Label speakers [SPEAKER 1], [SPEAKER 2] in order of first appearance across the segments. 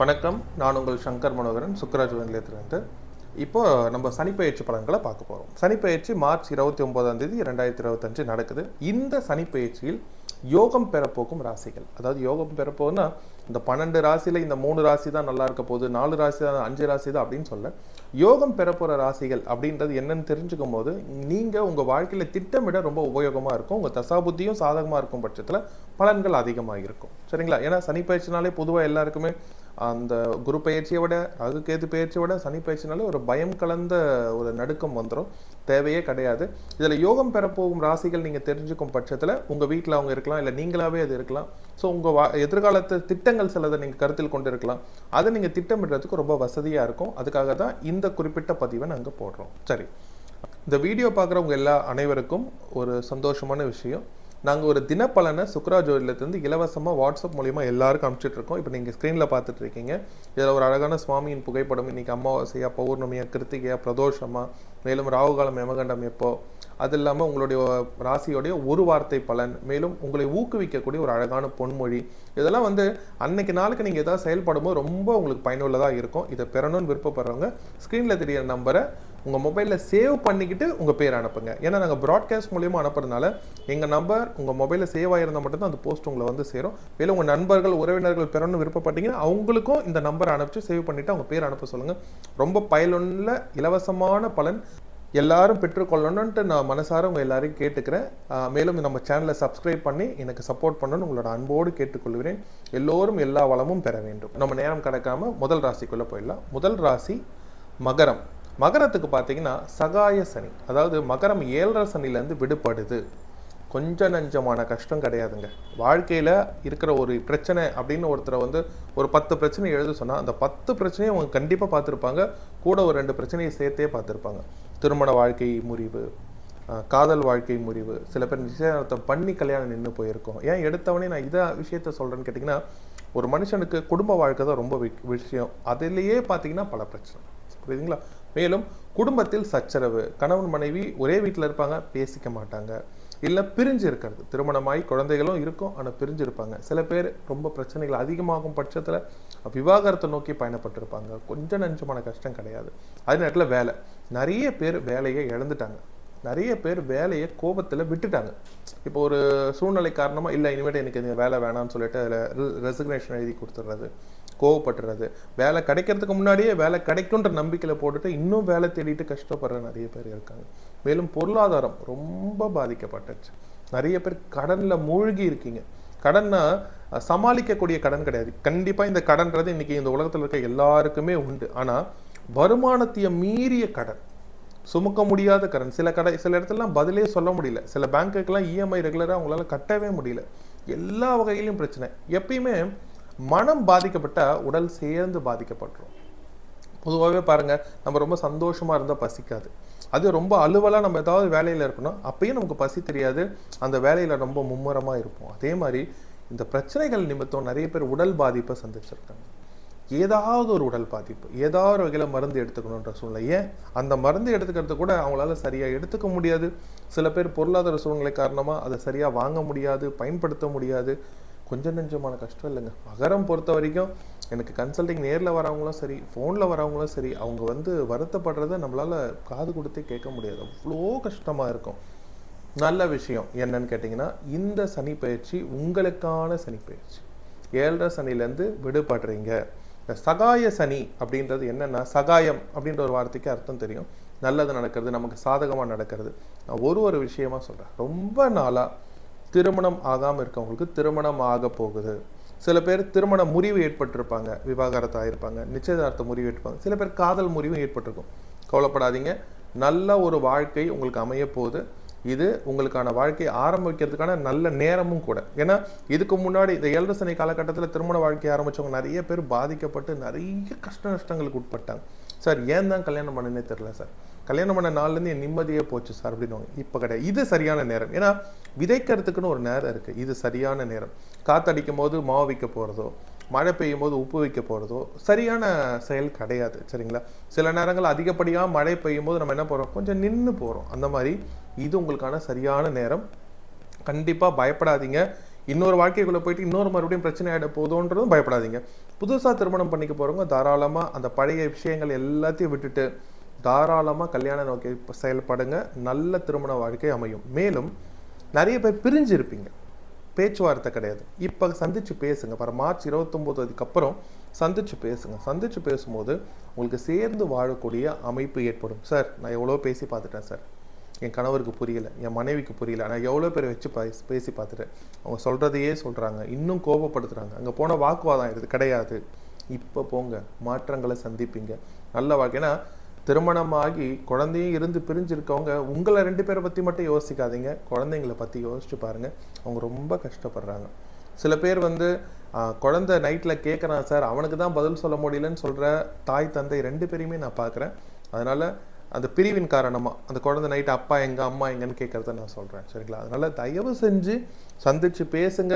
[SPEAKER 1] வணக்கம். நான் உங்கள் சங்கர் மனோகரன் சுக்கராஜ் நிலையத்திலிருந்து இப்போ நம்ம சனிப்பயிற்சி பலன்களை பார்க்க போகிறோம் சனிப்பயிற்சி மார்ச் இருபத்தி ஒன்பதாம் தேதி ரெண்டாயிரத்தி இருபத்தஞ்சு நடக்குது. இந்த சனிப்பயிற்சியில் யோகம் பெறப்போக்கும் ராசிகள். அதாவது யோகம் பெறப்போகுன்னா இந்த பன்னெண்டு ராசியில் இந்த மூணு ராசி தான் நல்லா இருக்க போகுது நாலு ராசி தான் அஞ்சு ராசி தான் அப்படின்னு சொல்ல யோகம் பெறப்போகிற ராசிகள் அப்படின்றது என்னன்னு தெரிஞ்சுக்கும் போது நீங்கள் உங்கள் வாழ்க்கையில் திட்டமிட ரொம்ப உபயோகமாக இருக்கும். உங்கள் தசாபுத்தியும் சாதகமாக இருக்கும் பட்சத்தில் பலன்கள் அதிகமாக இருக்கும். சரிங்களா? ஏன்னா சனிப்பயிற்சினாலே பொதுவாக எல்லாருக்குமே அந்த குரு பயிற்சியை விட அது கேது பயிற்சியை விட சனி பயிற்சினாலே ஒரு பயம் கலந்த ஒரு நடுக்கம் வந்துடும் தேவையே கிடையாது. இதில் யோகம் பெறப்போகும் ராசிகள் நீங்கள் தெரிஞ்சுக்கும் பட்சத்தில் உங்கள் வீட்டில் அவங்க இருக்கலாம் இல்லை நீங்களாவே அது இருக்கலாம். ஸோ உங்கள் வா எதிர்காலத்து திட்டங்கள் சிலதை நீங்கள் கருத்தில் கொண்டு இருக்கலாம் அதை நீங்கள் திட்டமிடுறதுக்கு ரொம்ப வசதியாக இருக்கும். அதுக்காக தான் இந்த குறிப்பிட்ட பதிவை நாங்கள் போடுறோம். சரி. இந்த வீடியோ பார்க்குறவங்க எல்லா அனைவருக்கும் ஒரு சந்தோஷமான விஷயம். நாங்கள் ஒரு தினப்பலனை சுக்ரா ஜோதிடத்துலேருந்து இலவசமாக வாட்ஸ்அப் மூலிமா எல்லாருக்கும் அனுப்பிச்சிட்ருக்கோம் இப்போ நீங்கள் ஸ்க்ரீனில் பார்த்துட்டு இருக்கீங்க இதில் ஒரு அழகான சுவாமியின் புகைப்படம் இன்றைக்கி அமாவாசையா பௌர்ணமியா கிருத்திகையா பிரதோஷமா மேலும் ராகுகாலம் எமகண்டம் எப்போ அது இல்லாமல் உங்களுடைய ராசியோடைய ஒரு வார்த்தை பலன் மேலும் உங்களை ஊக்குவிக்கக்கூடிய ஒரு அழகான பொன்மொழி. இதெல்லாம் வந்து அன்னைக்கு நாளுக்கு நீங்கள் ஏதாவது செயல்படும்போது ரொம்ப உங்களுக்கு பயனுள்ளதாக இருக்கும். இதை பெறணும்னு விருப்பப்படுறவங்க ஸ்க்ரீனில் தெரியிற நம்பரை உங்கள் மொபைலில் சேவ் பண்ணிக்கிட்டு உங்கள் பேர் அனுப்புங்க. ஏன்னா நாங்கள் ப்ராட்காஸ்ட் மூலியமாக அனுப்புறதுனால எங்கள் நம்பர் உங்கள் மொபைலில் சேவ் ஆகிருந்தால் மட்டும்தான் அந்த போஸ்ட் உங்களை வந்து சேரும். மேலும் உங்கள் நண்பர்கள் உறவினர்கள் பெறணும்னு விருப்பப்பட்டீங்கன்னா அவங்களுக்கும் இந்த நம்பரை அனுப்பிச்சு சேவ் பண்ணிவிட்டு அவங்க பேர் அனுப்ப சொல்லுங்கள் ரொம்ப பயனுள்ள இலவசமான பலன் எல்லாரும் பெற்றுக்கொள்ளணுன்ட்டு நான் மனசார உங்கள் எல்லாரையும் கேட்டுக்கிறேன். மேலும் நம்ம சேனலை சப்ஸ்கிரைப் பண்ணி எனக்கு சப்போர்ட் பண்ணணும்னு உங்களோட அன்போடு கேட்டுக்கொள்கிறேன். எல்லோரும் எல்லா வளமும் பெற வேண்டும். நம்ம நேரம் கடக்காம முதல் ராசிக்குள்ளே போயிடலாம். முதல் ராசி மகரம். மகரத்துக்கு பார்த்தீங்கன்னா சகாய சனி. அதாவது மகரம் ஏழரை சனிலேருந்து விடுபடுது. கொஞ்ச நஞ்சமான கஷ்டம் கிடையாதுங்க. வாழ்க்கையில் இருக்கிற ஒரு பிரச்சனை அப்படின்னு ஒருத்தரை வந்து ஒரு பத்து பிரச்சனை எழுத சொன்னால் அந்த பத்து பிரச்சனையும் அவங்க கண்டிப்பாக பார்த்துருப்பாங்க. கூட ஒரு ரெண்டு பிரச்சனையை சேர்த்தே பார்த்துருப்பாங்க. திருமண வாழ்க்கை முறிவு காதல் வாழ்க்கை முறிவு சில பேர் நிச்சயத்தை பண்ணி கல்யாணம் நின்று போயிருக்கோம். ஏன் எடுத்தவொடனே நான் இதை விஷயத்த சொல்கிறேன்னு கேட்டிங்கன்னா ஒரு மனுஷனுக்கு குடும்ப வாழ்க்கை தான் ரொம்ப விஷயம். அதிலேயே பார்த்தீங்கன்னா பல பிரச்சனை. புரியுதுங்களா? மேலும் குடும்பத்தில் சச்சரவு கணவன் மனைவி ஒரே வீட்டில் இருப்பாங்க பேசிக்க மாட்டாங்க. இல்லை பிரிஞ்சு இருக்கிறது. திருமணமாகி குழந்தைகளும் இருக்கும் ஆனால் பிரிஞ்சு இருப்பாங்க. சில பேர் ரொம்ப பிரச்சனைகள் அதிகமாகும் பட்சத்தில் விவாகரத்தை நோக்கி பயணப்பட்டிருப்பாங்க. கொஞ்சம் நஞ்சமான கஷ்டம் கிடையாது. அதே நேரத்தில் வேலை. நிறைய பேர் வேலையை இழந்துட்டாங்க. நிறைய பேர் வேலையை கோபத்தில் விட்டுட்டாங்க. இப்போ ஒரு சூழ்நிலை காரணமாக இல்லை இனிமேட்டு எனக்கு இந்த வேலை வேணாம்னு சொல்லிட்டு அதில் ரெசிக்னேஷன் எழுதி கொடுத்துட்றது கோவப்படுறது வேலை கிடைக்கிறதுக்கு முன்னாடியே வேலை கிடைக்குன்ற நம்பிக்கையில் போட்டுட்டு இன்னும் வேலை தேடிட்டு கஷ்டப்படுற நிறைய பேர் இருக்காங்க. மேலும் பொருளாதாரம் ரொம்ப பாதிக்கப்பட்டுச்சு. நிறைய பேர் கடனில் மூழ்கி இருக்கீங்க. கடன்னா சமாளிக்கக்கூடிய கடன் கிடையாது. கண்டிப்பாக இந்த கடன்றது இன்னைக்கு இந்த உலகத்தில் இருக்க எல்லாருக்குமே உண்டு. ஆனால் வருமானத்தைய மீறிய கடன் சுமக்க முடியாத கடன் சில கடை சில இடத்துலலாம் பதிலே சொல்ல முடியல. சில பேங்க்குக்கெல்லாம் இஎம்ஐ ரெகுலராக அவங்களால கட்டவே முடியல. எல்லா வகையிலும் பிரச்சனை. எப்பயுமே மனம் பாதிக்கப்பட்டால் உடல் சேர்ந்து பாதிக்கப்பட்டுரும். பொதுவாகவே பாருங்கள் நம்ம ரொம்ப சந்தோஷமாக இருந்தால் பசிக்காது. அது ரொம்ப அலுவலாக நம்ம ஏதாவது வேலையில் இருக்கணும் அப்பயும் நமக்கு பசி தெரியாது. அந்த வேலையில் ரொம்ப மும்முரமாக இருப்போம். அதே மாதிரி இந்த பிரச்சனைகள் நிமித்தம் நிறைய பேர் உடல் பாதிப்பை சந்திச்சிருக்காங்க. ஏதாவது ஒரு உடல் பாதிப்பு ஏதாவது ஒரு வகையில் மருந்து எடுத்துக்கணுன்ற சூழ்நிலை ஏன் அந்த மருந்து எடுத்துக்கிறது கூட அவங்களால சரியாக எடுத்துக்க முடியாது. சில பேர் பொருளாதார சூழ்நிலை காரணமாக அதை சரியாக வாங்க முடியாது பயன்படுத்த முடியாது. கொஞ்சம் நெஞ்சமான கஷ்டம் இல்லைங்க. மகரம் பொறுத்த வரைக்கும் எனக்கு கன்சல்டிங் நேரில் வரவங்களும் சரி ஃபோனில் வரவங்களும் சரி அவங்க வந்து வருத்தப்படுறத நம்மளால் காது கொடுத்தே கேட்க முடியாது. அவ்வளோ கஷ்டமாக இருக்கும். நல்ல விஷயம் என்னன்னு கேட்டிங்கன்னா இந்த சனி பயிற்சி உங்களுக்கான சனி பயிற்சி. ஏழரை சனிலேருந்து விடுபடுறீங்க. இந்த சகாய சனி அப்படின்றது என்னென்னா சகாயம் அப்படின்ற ஒரு வார்த்தைக்கு அர்த்தம் தெரியும். நல்லது நடக்கிறது நமக்கு சாதகமாக நடக்கிறது. நான் ஒரு ஒரு விஷயமா சொல்கிறேன் ரொம்ப நாளாக திருமணம் ஆகாமல் இருக்கவங்களுக்கு திருமணம் ஆக போகுது. சில பேர் திருமண முறிவு ஏற்பட்டிருப்பாங்க விவாகரத்து ஆகிருப்பாங்க நிச்சயதார்த்த முறிவு ஏற்பாங்க சில பேர் காதல் முறிவும் ஏற்பட்டிருக்கும். கவலைப்படாதீங்க. நல்ல ஒரு வாழ்க்கை உங்களுக்கு அமைய போகுது. இது உங்களுக்கான வாழ்க்கையை ஆரம்பிக்கிறதுக்கான நல்ல நேரமும் கூட. ஏன்னா இதுக்கு முன்னாடி இந்த ஏழரசனை காலகட்டத்தில் திருமண வாழ்க்கையை ஆரம்பிச்சவங்க நிறைய பேர் பாதிக்கப்பட்டு நிறைய கஷ்ட நஷ்டங்களுக்கு உட்பட்டாங்க. சார் ஏன் தான் கல்யாணம் பண்ணனே தெரியல சார். கல்யாணம் பண்ண நாள்லேருந்து என் நிம்மதியே போச்சு சார் அப்படின்னுவாங்க. இப்போ கிடையாது. இது சரியான நேரம். ஏன்னா விதைக்கிறதுக்குன்னு ஒரு நேரம் இருக்குது இது சரியான நேரம். காத்தடிக்கும் போது மாவு வைக்க போகிறதோ மழை பெய்யும் போது உப்பு வைக்க போகிறதோ சரியான செயல் கிடையாது சரிங்களா? சில நேரங்கள் அதிகப்படியாக மழை பெய்யும் போது நம்ம என்ன போகிறோம் கொஞ்சம் நின்று போகிறோம் அந்த மாதிரி இது உங்களுக்கான சரியான நேரம். கண்டிப்பாக பயப்படாதீங்க. இன்னொரு வாழ்க்கைக்குள்ளே போயிட்டு இன்னொரு மறுபடியும் பிரச்சனை ஆகிட போதோன்றதும் பயப்படாதீங்க. புதுசாக திருமணம் பண்ணிக்க போகிறவங்க தாராளமாக அந்த பழைய விஷயங்கள் எல்லாத்தையும் விட்டுட்டு தாராளமாக கல்யாணம் நோக்கி செயல்படுங்க. நல்ல திருமண வாழ்க்கை அமையும். மேலும் நிறைய பேர் பிரிஞ்சு இருப்பீங்க பேச்சுவார்த்தை கிடையாது. இப்போ சந்திச்சு பேசுங்க. வர மார்ச் இருபத்தொம்போதுக்கு அப்புறம் சந்திச்சு பேசுங்க. சந்திச்சு பேசும்போது உங்களுக்கு சேர்ந்து வாழக்கூடிய அமைப்பு ஏற்படும். சார் நான் எவ்வளோ பேசி பார்த்துட்டேன் சார். என் கணவருக்கு புரியல. என் மனைவிக்கு புரியல. நான் எவ்வளோ பேர் வச்சு பேசி பேசி பார்த்துட்டேன். அவங்க சொல்கிறதையே சொல்கிறாங்க இன்னும் கோபப்படுத்துகிறாங்க அங்கே போன வாக்குவாதம் இது கிடையாது. இப்போ போங்க. மாற்றங்களை சந்திப்பீங்க. நல்ல வாழ்க்கைனா திருமணமாகி குழந்தையும் இருந்து பிரிஞ்சிருக்கவங்க உங்களை ரெண்டு பேரை பற்றி மட்டும் யோசிக்காதீங்க. குழந்தைங்கள பற்றி யோசிச்சு பாருங்கள் அவங்க ரொம்ப கஷ்டப்படுறாங்க. சில பேர் வந்து குழந்தை நைட்டில் கேட்குறான் சார். அவனுக்கு தான் பதில் சொல்ல முடியலன்னு சொல்கிற தாய் தந்தை ரெண்டு பேரையுமே நான் பார்க்குறேன் அதனால் அந்த பிரிவின் காரணமாக அந்த குழந்தை நைட்டு அப்பா எங்கே அம்மா எங்கன்னு கேட்குறத நான் சொல்கிறேன் சரிங்களா? அதனால் தயவு செஞ்சு சந்தித்து பேசுங்க.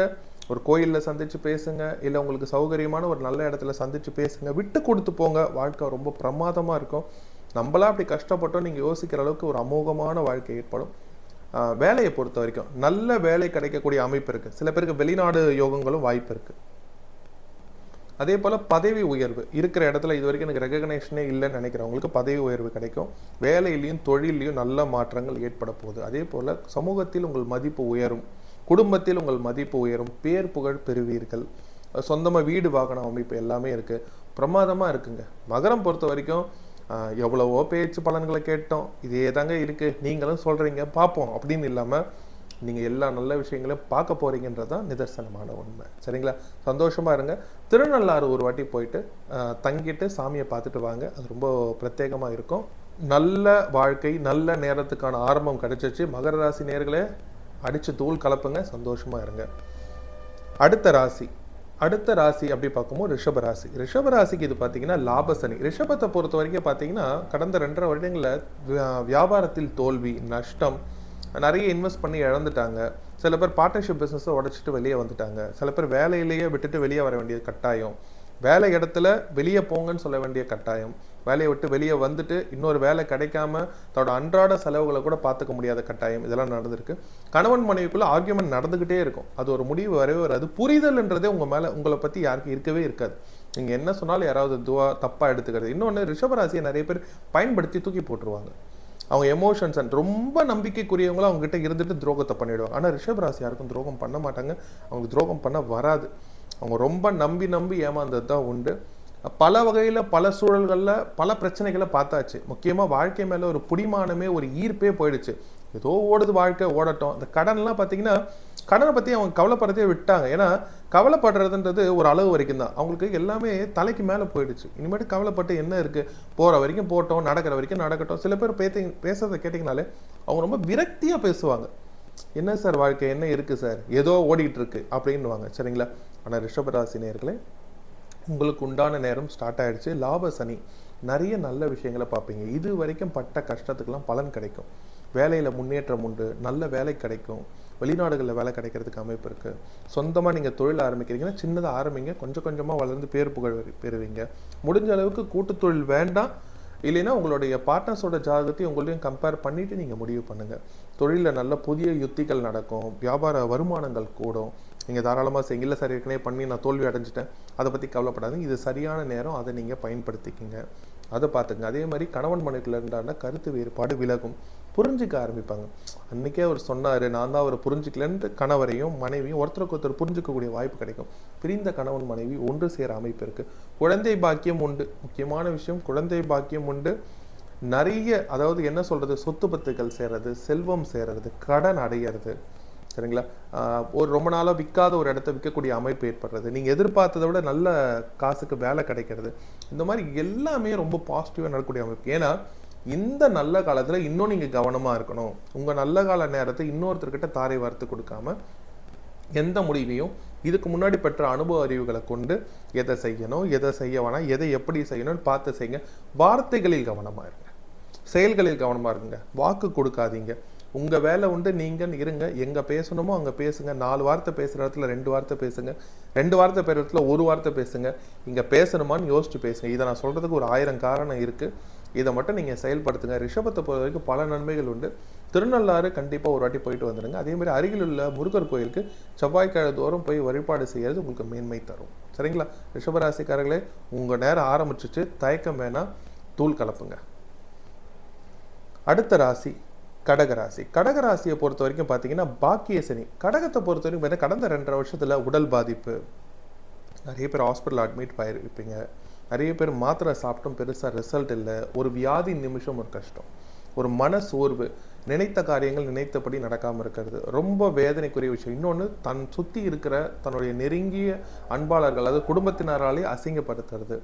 [SPEAKER 1] ஒரு கோயிலில் சந்தித்து பேசுங்க. இல்லை உங்களுக்கு சௌகரியமான ஒரு நல்ல இடத்துல சந்தித்து பேசுங்க. விட்டு கொடுத்து போங்க. வாழ்க்கை ரொம்ப பிரமாதமாக இருக்கும். நம்மளா அப்படி கஷ்டப்பட்டோம் நீங்கள் யோசிக்கிற அளவுக்கு ஒரு அமோகமான வாழ்க்கை ஏற்படும். ஆஹ் வேலையை பொறுத்த வரைக்கும் நல்ல வேலை கிடைக்கக்கூடிய அமைப்பு இருக்குது சில பேருக்கு வெளிநாடு யோகங்களும் வாய்ப்பு இருக்குது அதே போல் பதவி உயர்வு. இருக்கிற இடத்துல இது வரைக்கும் எனக்கு ரெகக்னேஷனே இல்லைன்னு நினைக்கிறவங்களுக்கு பதவி உயர்வு கிடைக்கும். வேலையிலையும் தொழிலையும் நல்ல மாற்றங்கள் ஏற்பட போகுது. அதே போல் சமூகத்தில் உங்கள் மதிப்பு உயரும். குடும்பத்தில் உங்கள் மதிப்பு உயரும். பேர் புகழ் பெறுவீர்கள். சொந்தமாக வீடு வாகன அமைப்பு எல்லாமே இருக்குது பிரமாதமாக இருக்குங்க. மகரம் பொறுத்த வரைக்கும் எவ்வளவோ பேச்சு பலன்களை கேட்டோம். இதே தாங்க இருக்குது நீங்களும் சொல்கிறீங்க பார்ப்போம். அப்படின்னு இல்லாமல் நீங்கள் எல்லா நல்ல விஷயங்களையும் பார்க்க போகிறீங்கன்றதான் தான் நிதர்சனமான உண்மை. சரிங்களா? சந்தோஷமாக இருங்க. திருநள்ளாறு ஒரு வாட்டி போயிட்டு தங்கிட்டு சாமியை பார்த்துட்டு வாங்க. அது ரொம்ப பிரத்யேகமாக இருக்கும். நல்ல வாழ்க்கை நல்ல நேரத்துக்கான ஆரம்பம் கிடைச்சிச்சு. மகர ராசி நேர்களே அடித்து தூள் கலப்புங்க. சந்தோஷமாக இருங்க. அடுத்த ராசி. அடுத்த ராசி அப்படி பார்க்கும்போது ரிஷப ராசி. ரிஷப ராசிக்கு இது பார்த்தீங்கன்னா லாபசனி ரிஷபத்தை பொறுத்த வரைக்கும் பார்த்தீங்கன்னா கடந்த ரெண்டரை வருடங்களில் வியா- வியாபாரத்தில் தோல்வி நஷ்டம் நிறைய இன்வெஸ்ட் பண்ணி இழந்துட்டாங்க. சில பேர் பார்ட்னர்ஷிப் பிஸ்னஸை உடைச்சிட்டு வெளியே வந்துட்டாங்க. சில பேர் வேலையிலேயே விட்டுட்டு வெளியே வர வேண்டிய கட்டாயம். வேலை இடத்துல வெளியே போங்கன்னு சொல்ல வேண்டிய கட்டாயம். வேலையை விட்டு வெளியே வந்துட்டு இன்னொரு வேலை கிடைக்காம தன்னோட அன்றாட செலவுகளை கூட பார்த்துக்க முடியாத கட்டாயம் இதெல்லாம் நடந்திருக்கு. கணவன் மனைவிக்குள்ள ஆர்கியூமெண்ட் நடந்துகிட்டே இருக்கும். அது ஒரு முடிவு வரவே வராது. புரிதல்ன்றதே உங்க மேல உங்களை பத்தி யாருக்கும் இருக்கவே இருக்காது. நீங்க என்ன சொன்னாலும் யாராவது துவா தப்பா எடுத்துக்கிறது. இன்னொன்று ரிஷபராசியை நிறைய பேர் பயன்படுத்தி தூக்கி போட்டுருவாங்க. அவங்க எமோஷன்ஸ் அண்ட் ரொம்ப நம்பிக்கைக்குரியவங்களும் அவங்ககிட்ட இருந்துட்டு துரோகத்தை பண்ணிடுவாங்க. ஆனால் ரிஷபராசி யாருக்கும் துரோகம் பண்ண மாட்டாங்க. அவங்களுக்கு துரோகம் பண்ண வராது. அவங்க ரொம்ப நம்பி நம்பி ஏமாந்தது தான் உண்டு. பல வகையில் பல சூழல்களில் பல பிரச்சனைகளை பார்த்தாச்சு. முக்கியமாக வாழ்க்கை மேலே ஒரு புடிமானமே ஒரு ஈர்ப்பே போயிடுச்சு. ஏதோ ஓடுது வாழ்க்கை ஓடட்டும். அந்த கடன்லாம் பார்த்தீங்கன்னா கடனை பற்றி அவங்க கவலைப்படுறதே விட்டாங்க. ஏன்னா கவலைப்படுறதுன்றது ஒரு அளவு வரைக்கும் தான். அவங்களுக்கு எல்லாமே தலைக்கு மேலே போயிடுச்சு. இனிமேட்டு கவலைப்பட்டு என்ன இருக்குது போகிற வரைக்கும் போட்டோம் நடக்கிற வரைக்கும் நடக்கட்டும். சில பேர் பேத்தி பேசுறதை கேட்டிங்கனாலே அவங்க ரொம்ப விரக்தியாக பேசுவாங்க. என்ன சார் வாழ்க்கை? என்ன இருக்குது சார்? ஏதோ ஓடிக்கிட்டு இருக்கு அப்படின்னுவாங்க. சரிங்களா? ஆனால் ரிஷபராசினியர்களே உங்களுக்கு உண்டான நேரம் ஸ்டார்ட் ஆகிடுச்சு லாப சனி நிறைய நல்ல விஷயங்களை பார்ப்பீங்க. இது வரைக்கும் பட்ட கஷ்டத்துக்கெல்லாம் பலன் கிடைக்கும். வேலையில் முன்னேற்றம் உண்டு நல்ல வேலை கிடைக்கும். வெளிநாடுகளில் வேலை கிடைக்கிறதுக்கு அமைப்பு இருக்குது சொந்தமாக நீங்கள் தொழில் ஆரம்பிக்கிறீங்கன்னா சின்னதாக ஆரம்பிங்க. கொஞ்சம் கொஞ்சமாக வளர்ந்து பேர் புகழ் பெறுவீங்க. முடிஞ்ச அளவுக்கு கூட்டு தொழில் வேண்டாம். இல்லைன்னா உங்களுடைய பார்ட்னர்ஸோட ஜாதகத்தையும் உங்களையும் கம்பேர் பண்ணிவிட்டு நீங்கள் முடிவு பண்ணுங்கள் தொழிலில் நல்ல புதிய யுத்திகள் நடக்கும். வியாபார வருமானங்கள் கூடும். நீங்கள் தாராளமாக செய்யுங்க இல்லை சார் ஏற்கனவே பண்ணி நான் தோல்வி அடைஞ்சிட்டேன். அதை பற்றி கவலைப்படாதீங்க. இது சரியான நேரம். அதை நீங்கள் பயன்படுத்திக்கிங்க. அதை பார்த்துங்க அதே மாதிரி கணவன் மனைவிக்குள்ள இருந்தாண்ட கருத்து வேறுபாடு விலகும். புரிஞ்சுக்க ஆரம்பிப்பாங்க. அன்றைக்கே அவர் சொன்னார் நான் தான் அவர் புரிஞ்சுக்கலன்ட்டு கணவரையும் மனைவியும் ஒருத்தருக்கு ஒருத்தர் புரிஞ்சுக்கக்கூடிய வாய்ப்பு கிடைக்கும். பிரிந்த கணவன் மனைவி ஒன்று சேர அமைப்பு இருக்குது குழந்தை பாக்கியம் உண்டு. முக்கியமான விஷயம் குழந்தை பாக்கியம் உண்டு. நிறைய அதாவது என்ன சொல்கிறது சொத்து பத்துக்கள் சேர்றது செல்வம் சேர்றது கடன் அடையிறது. சரிங்களா? ஒரு ரொம்ப நாளாக விற்காத ஒரு இடத்த விற்கக்கூடிய அமைப்பு ஏற்படுறது. நீங்கள் எதிர்பார்த்ததை விட நல்ல காசுக்கு வேலை கிடைக்கிறது. இந்த மாதிரி எல்லாமே ரொம்ப பாசிட்டிவாக நடக்கக்கூடிய அமைப்பு. ஏன்னா இந்த நல்ல காலத்தில் இன்னும் நீங்கள் கவனமாக இருக்கணும். உங்கள் நல்ல கால நேரத்தை இன்னொருத்தர்கிட்ட தாரை வார்த்து கொடுக்காம எந்த முடிவையும் இதுக்கு முன்னாடி பெற்ற அனுபவ அறிவுகளை கொண்டு எதை செய்யணும் எதை செய்ய வேணாம் எதை எப்படி செய்யணும்னு பார்த்து செய்யுங்க. வார்த்தைகளில் கவனமாக இருங்க. செயல்களில் கவனமாக இருங்க. வாக்கு கொடுக்காதீங்க. உங்கள் வேலை உண்டு நீங்கள் இருங்க. எங்கே பேசணுமோ அங்கே பேசுங்க. நாலு வார்த்தை பேசுகிற இடத்துல ரெண்டு வார்த்தை பேசுங்க. ரெண்டு வார்த்தை பேசுற இடத்துல ஒரு வார்த்தை பேசுங்க. இங்கே பேசணுமான்னு யோசிச்சு பேசுங்க. இதை நான் சொல்கிறதுக்கு ஒரு ஆயிரம் காரணம் இருக்குது இதை மட்டும் நீங்கள் செயல்படுத்துங்க. ரிஷபத்தை பொறுத்த வரைக்கும் பல நன்மைகள் உண்டு. திருநள்ளாறு கண்டிப்பாக ஒரு வாட்டி போயிட்டு வந்துடுங்க. அதே மாதிரி அருகில் உள்ள முருகர் கோயிலுக்கு செவ்வாய்க்கிழமை தோறும் போய் வழிபாடு செய்கிறது உங்களுக்கு மேன்மை தரும். சரிங்களா? ரிஷபராசிக்காரர்களே உங்கள் நேரம் ஆரம்பிச்சிச்சு. தயக்கம் வேணால் தூள் கலப்புங்க. அடுத்த ராசி. கடகராசி. கடகராசியை பொறுத்த வரைக்கும் பார்த்தீங்கன்னா பாக்கிய சனி. கடகத்தை பொறுத்த வரைக்கும் பார்த்தீங்கன்னா கடந்த ரெண்டரை வருஷத்தில் உடல் பாதிப்பு. நிறைய பேர் ஹாஸ்பிட்டல் அட்மிட் ஆயிருப்பீங்க. நிறைய பேர் மாத்திரை சாப்பிட்டும் பெருசாக ரிசல்ட் இல்லை. ஒரு வியாதி நிமிஷம் ஒரு கஷ்டம். ஒரு மன சோர்வு. நினைத்த காரியங்கள் நினைத்தபடி நடக்காமல் இருக்கிறது. ரொம்ப வேதனைக்குரிய விஷயம். இன்னொன்று தன் சுற்றி இருக்கிற தன்னுடைய நெருங்கிய அன்பாளர்கள் அதாவது குடும்பத்தினராலே அசிங்கப்படுத்துறது.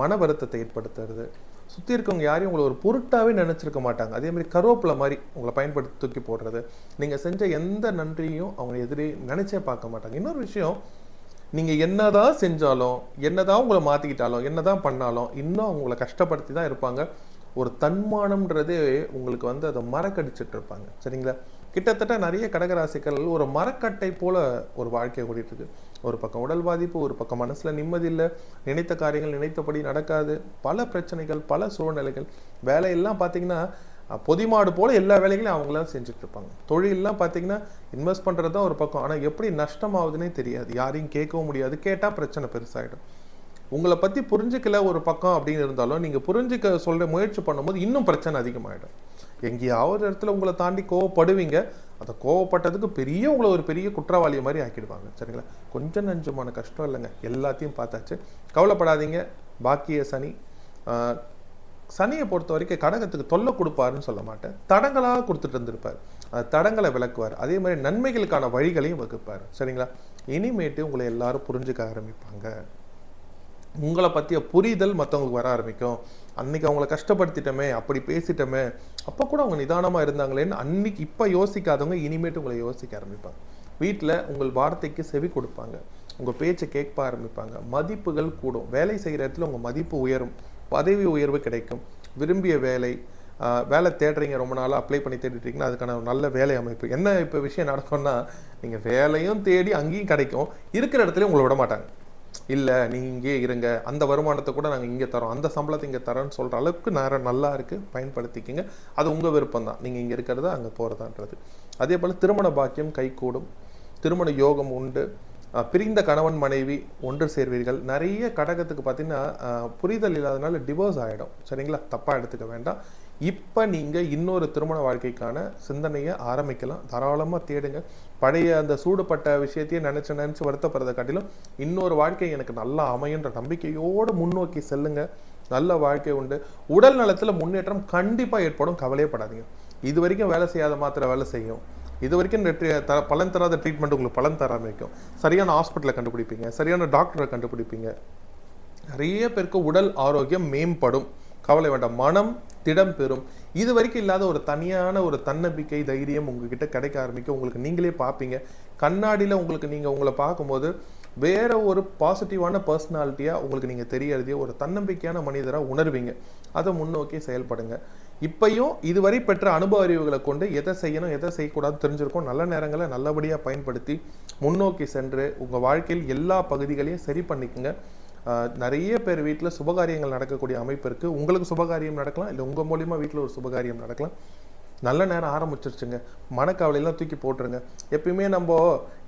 [SPEAKER 1] மன வருத்தத்தை ஏற்படுத்துறது. சுற்றி இருக்கவங்க யாரையும் உங்களை ஒரு பொருட்டாகவே நினச்சிருக்க மாட்டாங்க. அதே மாதிரி கருவேப்பிலை மாதிரி உங்களை பயன்படுத்தி தூக்கி போடுறது. நீங்கள் செஞ்ச எந்த நன்றியும் அவங்க எதிரே நினச்சே பார்க்க மாட்டாங்க. இன்னொரு விஷயம் நீங்க என்னதான் செஞ்சாலும் என்னதான் உங்களை மாற்றிக்கிட்டாலும் என்னதான் பண்ணாலும் இன்னும் உங்களை கஷ்டப்படுத்தி தான் இருப்பாங்க. ஒரு தன்மானம்ன்றதே உங்களுக்கு வந்து அதை மரக்கடிச்சிட்டு இருப்பாங்க. சரிங்களா? கிட்டத்தட்ட நிறைய கடகராசிகள் ஒரு மரக்கட்டை போல ஒரு வாழ்க்கையை ஓடிட்டு இருக்கு. ஒரு பக்கம் உடல் பாதிப்பு ஒரு பக்கம் மனசுல நிம்மதி இல்லை நினைத்த காரியங்கள் நினைத்தபடி நடக்காது பல பிரச்சனைகள் பல சூழ்நிலைகள் வேலையெல்லாம் பார்த்தீங்கன்னா பொதிமாடு போல எல்லா வேலைகளையும் அவங்களாம் செஞ்சுட்டு இருப்பாங்க. தொழிலெல்லாம் பார்த்தீங்கன்னா இன்வெஸ்ட் பண்ணுறது தான் ஒரு பக்கம். ஆனால் எப்படி நஷ்டமாகுதுன்னே தெரியாது. யாரையும் கேட்கவும் முடியாது. கேட்டால் பிரச்சனை பெருசாயிடும். உங்களை பற்றி புரிஞ்சுக்கல ஒரு பக்கம் அப்படின்னு இருந்தாலும் நீங்கள் புரிஞ்சுக்க சொல்ற முயற்சி பண்ணும்போது இன்னும் பிரச்சனை அதிகமாகிடும் எங்கேயாவது இடத்துல உங்களை தாண்டி கோவப்படுவீங்க. அந்த கோவப்பட்டதுக்கு பெரிய உங்களை ஒரு பெரிய குற்றவாளி மாதிரி ஆக்கிடுவாங்க. சரிங்களா? கொஞ்சம் நஞ்சமான கஷ்டம் இல்லைங்க. எல்லாத்தையும் பார்த்தாச்சு. கவலைப்படாதீங்க. பாக்கிய சனி சனியை பொறுத்த வரைக்கும் கடகத்துக்கு தொல்லை கொடுப்பாருன்னு சொல்ல மாட்டேன். தடங்களாக கொடுத்துட்டு இருந்திருப்பார். அந்த தடங்களை விளக்குவார். அதே மாதிரி நன்மைகளுக்கான வழிகளையும் வகுப்பார். சரிங்களா? இனிமேட்டு உங்களை எல்லாரும் புரிஞ்சுக்க ஆரம்பிப்பாங்க. உங்களை பற்றிய புரிதல் மற்றவங்களுக்கு வர ஆரம்பிக்கும். அன்னைக்கு அவங்கள கஷ்டப்படுத்திட்டோமே அப்படி பேசிட்டோமே அப்போ கூட அவங்க நிதானமாக இருந்தாங்களேன்னு அன்னைக்கு இப்போ யோசிக்காதவங்க இனிமேட்டு உங்களை யோசிக்க ஆரம்பிப்பாங்க. வீட்டில் உங்கள் வார்த்தைக்கு செவி கொடுப்பாங்க. உங்கள் பேச்சை கேட்க ஆரம்பிப்பாங்க. மதிப்புகள் கூடும். வேலை செய்கிற இடத்துல உங்கள் மதிப்பு உயரும். பதவி உயர்வு கிடைக்கும். விரும்பிய வேலை வேலை தேடுறீங்க ரொம்ப நாளாக அப்ளை பண்ணி தேடிட்டு இருக்கீங்கன்னா அதுக்கான ஒரு நல்ல வேலை அமைப்பு. என்ன இப்போ விஷயம் நடக்கும்னா நீங்கள் வேலையும் தேடி அங்கேயும் கிடைக்கும். இருக்கிற இடத்துல உங்களை விட மாட்டாங்க. இல்லை நீங்கள் இங்கே இருங்க. அந்த வருமானத்தை கூட நாங்கள் இங்கே தரோம். அந்த சம்பளத்தை இங்கே தரோன்னு சொல்கிற அளவுக்கு நேரம் நல்லா இருக்குது பயன்படுத்திக்கிங்க. அது உங்கள் விருப்பம் தான். நீங்கள் இங்கே இருக்கிறத அங்கே போகிறதான்றது அதே போல் திருமண பாக்கியம் கைகூடும். திருமண யோகம் உண்டு. பிரிந்த கணவன் மனைவி ஒன்று சேர்வீர்கள். நிறைய கடகத்துக்கு பார்த்தீங்கன்னா புரிதல் இல்லாதனால டிவோர்ஸ் ஆகிடும் சரிங்களா? தப்பாக எடுத்துக்க வேண்டாம். இப்போ நீங்கள் இன்னொரு திருமண வாழ்க்கைக்கான சிந்தனையை ஆரம்பிக்கலாம். தாராளமாக தேடுங்க. பழைய அந்த சூடுபட்ட விஷயத்தையே நினச்சி நினச்சி வருத்தப்படுறதை காட்டிலும் இன்னொரு வாழ்க்கை எனக்கு நல்லா அமையுன்ற நம்பிக்கையோடு முன்னோக்கி செல்லுங்க. நல்ல வாழ்க்கை உண்டு. உடல் நலத்தில் முன்னேற்றம் கண்டிப்பாக ஏற்படும். கவலையப்படாதீங்க. இது வரைக்கும் வேலை செய்யாத மாத்திரை வேலை செய்யும். இது வரைக்கும் இந்த ட்ரீ- த- பலன் தராத ட்ரீட்மெண்ட் உங்களுக்கு பலன் தர ஆரம்பிக்கும் சரியான ஹாஸ்பிட்டலை கண்டுபிடிப்பீங்க. சரியான டாக்டரை கண்டுபிடிப்பீங்க. நிறைய பேருக்கு உடல் ஆரோக்கியம் மேம்படும். கவலை வேண்டாம். மனம் திடம் பெறும். இது வரைக்கும் இல்லாத ஒரு தனியான ஒரு தன்னம்பிக்கை தைரியம் உங்ககிட்ட கிடைக்க ஆரம்பிக்கும். உங்களுக்கு நீங்களே பார்ப்பீங்க. கண்ணாடியில் உங்களுக்கு நீங்கள் உங்களை பார்க்கும்போது வேற ஒரு பாசிட்டிவான பர்சனாலிட்டியாக உங்களுக்கு நீங்கள் தெரியறதே ஒரு தன்னம்பிக்கையான மனிதராக உணர்வீங்க. அதை முன்னோக்கி செயல்படுங்க. இப்பையும் இதுவரை பெற்ற அனுபவ அறிவுகளை கொண்டு எதை செய்யணும் எதை செய்யக்கூடாது தெரிஞ்சிருக்கோம். நல்ல நேரங்களை நல்லபடியாக பயன்படுத்தி முன்னோக்கி சென்று உங்கள் வாழ்க்கையில் எல்லா பகுதிகளையும் சரி பண்ணிக்கங்க. நிறைய பேர் வீட்டில் சுபகாரியங்கள் நடக்கக்கூடிய அமைப்பு இருக்குது உங்களுக்கு சுபகாரியம் நடக்கலாம் இல்லை உங்கள் மூலியமாக வீட்டில் ஒரு சுபகாரியம் நடக்கலாம். நல்ல நேரம் ஆரம்பிச்சிருச்சுங்க. மனக்கவலையெல்லாம் தூக்கி போட்டுருங்க. எப்பயுமே நம்ம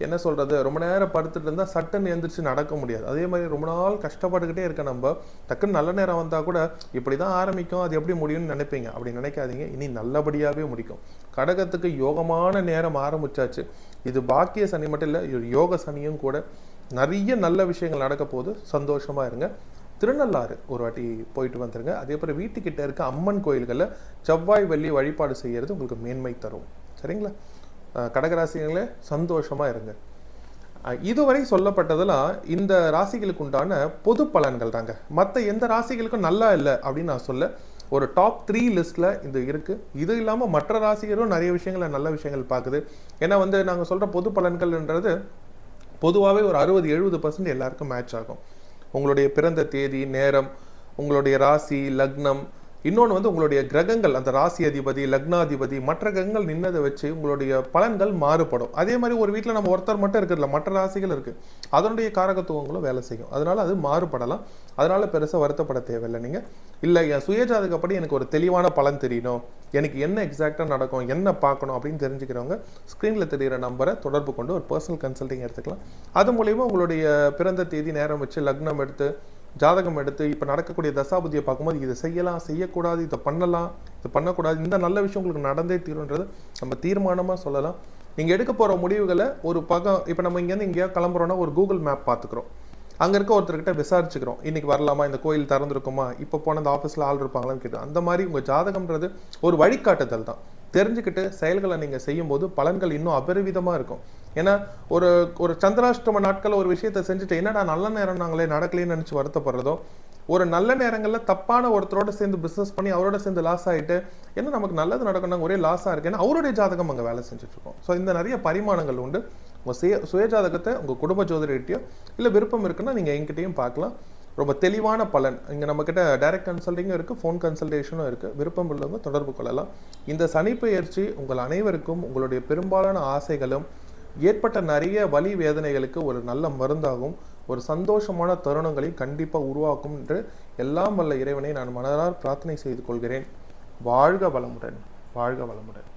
[SPEAKER 1] என்ன சொல்கிறது ரொம்ப நேரம் படுத்துட்டு இருந்தால் சட்டன் எழுந்திரிச்சு நடக்க முடியாது. அதே மாதிரி ரொம்ப நாள் கஷ்டப்பட்டுக்கிட்டே இருக்க நம்ம டக்குன்னு நல்ல நேரம் வந்தால் கூட இப்படி தான் ஆரம்பிக்கும் அது எப்படி முடியும்னு நினைப்பீங்க? அப்படி நினைக்காதீங்க. இனி நல்லபடியாகவே முடிக்கும். கடகத்துக்கு யோகமான நேரம் ஆரம்பிச்சாச்சு. இது பாக்கிய சனி மட்டும் இல்லை யோக சனியும் கூட. நிறைய நல்ல விஷயங்கள் நடக்க போகுது. சந்தோஷமாக இருங்க. திருநள்ளாறு ஒரு வாட்டி போயிட்டு வந்துருங்க. அதே போல் வீட்டுக்கிட்ட இருக்க அம்மன் கோயில்களில் செவ்வாய் வெள்ளி வழிபாடு செய்யறது உங்களுக்கு மேன்மை தரும். சரிங்களா? கடகராசிகளே சந்தோஷமாக இருங்க. இதுவரை சொல்லப்பட்டதெல்லாம் இந்த ராசிகளுக்கு உண்டான பொது பலன்கள் தாங்க. மற்ற எந்த ராசிகளுக்கும் நல்லா இல்லை அப்படின்னு நான் சொல்ல ஒரு டாப் த்ரீ லிஸ்ட்டில் இது இருக்குது இது இல்லாமல் மற்ற ராசிகளும் நிறைய விஷயங்களை நல்ல விஷயங்கள் பார்க்குது. ஏன்னா வந்து நாங்கள் சொல்கிற பொது பலன்கள்ன்றது பொதுவாகவே ஒரு அறுபது எழுபது பர்சன்ட் எல்லாருக்கும் மேட்ச் ஆகும். உங்களுடைய பிறந்த தேதி நேரம் உங்களுடைய ராசி லக்னம் இன்னொன்று வந்து உங்களுடைய கிரகங்கள் அந்த ராசி அதிபதி லக்னாதிபதி மற்ற கிரகங்கள் நின்னதை வச்சு உங்களுடைய பலன்கள் மாறுபடும். அதே மாதிரி ஒரு வீட்டில் நம்ம ஒருத்தர் மட்டும் இருக்கிறதுல மற்ற ராசிகள் இருக்குது அதனுடைய காரகத்துவங்களும் வேலை செய்யும். அதனால் அது மாறுபடலாம். அதனால் பெருசாக வருத்தப்பட தேவையில்லை நீங்கள் இல்லை என் சுயஜாதகப்படி எனக்கு ஒரு தெளிவான பலன் தெரியணும். எனக்கு என்ன எக்ஸாக்டாக நடக்கும் என்ன பார்க்கணும் அப்படின்னு தெரிஞ்சுக்கிறவங்க ஸ்க்ரீனில் தெரிகிற நம்பரை தொடர்பு கொண்டு ஒரு பர்சனல் கன்சல்டிங் எடுத்துக்கலாம். அது மூலியமா உங்களுடைய பிறந்த தேதி நேரம் வச்சு லக்னம் எடுத்து ஜாதகம் எடுத்து இப்போ நடக்கக்கூடிய தசாபதியை பார்க்கும்போது இதை செய்யலாம் செய்யக்கூடாது இதை பண்ணலாம் இதை பண்ணக்கூடாது இந்த நல்ல விஷயம் உங்களுக்கு நடந்தே தீருன்றது நம்ம தீர்மானமாக சொல்லலாம். நீங்கள் எடுக்க போகிற முடிவுகளை ஒரு பக்கம் இப்போ நம்ம இங்கேருந்து எங்கேயா கிளம்புறோன்னா ஒரு கூகுள் மேப் பார்த்துக்குறோம். அங்கே இருக்க ஒருத்தர்கிட்ட விசாரிச்சுக்கிறோம். இன்னைக்கு வரலாமா? இந்த கோயில் திறந்துருக்குமா? இப்போ போன அந்த ஆஃபீஸில் ஆள் இருப்பாங்களான்னு கேட்டு அந்த மாதிரி உங்கள் ஜாதகம்ன்றது ஒரு வழிகாட்டுதல் தான். தெரிஞ்சுக்கிட்டு செயல்களை நீங்கள் செய்யும்போது பலன்கள் இன்னும் அபரிவிதமாக இருக்கும். ஏன்னா ஒரு ஒரு சந்திராஷ்டம நாட்கள் ஒரு விஷயத்தை செஞ்சுட்டு என்னடா நல்ல நேரம் நாங்களே நடக்கலைன்னு நினச்சி வருத்தப்படுறதோ ஒரு நல்ல நேரங்களில் தப்பான ஒருத்தரோட சேர்ந்து பிஸ்னஸ் பண்ணி அவரோட சேர்ந்து லாஸ் ஆகிட்டு என்ன நமக்கு நல்லது நடக்கணும் ஒரே லாஸாக இருக்கு. ஏன்னா அவருடைய ஜாதகம் அங்கே வேலை செஞ்சுட்ருக்கோம். ஸோ இந்த நிறைய பரிமாணங்கள் உண்டு. உங்கள் சுய சுயஜாதகத்தை உங்கள் குடும்ப ஜோதிடர்கிட்டயோ இல்லை விருப்பம் இருக்குன்னா நீங்கள் எங்கிட்டையும் பார்க்கலாம். ரொம்ப தெளிவான பலன். இங்கே நம்மக்கிட்ட டைரக்ட் கன்சல்டிங்கும் இருக்குது ஃபோன் கன்சல்டேஷனும் இருக்குது விருப்பம் உள்ளவங்க தொடர்பு கொள்ளலாம். இந்த சனிப்பெயர்ச்சி உங்கள் அனைவருக்கும் உங்களுடைய பெரும்பாலான ஆசைகளும் ஏற்பட்ட நிறைய வலி வேதனைகளுக்கு ஒரு நல்ல மருந்தாகும். ஒரு சந்தோஷமான தருணங்களை கண்டிப்பாக உருவாக்கும் என்று எல்லாம் வல்ல இறைவனை நான் மனதார் பிரார்த்தனை செய்து கொள்கிறேன். வாழ்க வளமுடன். வாழ்க வளமுடன்.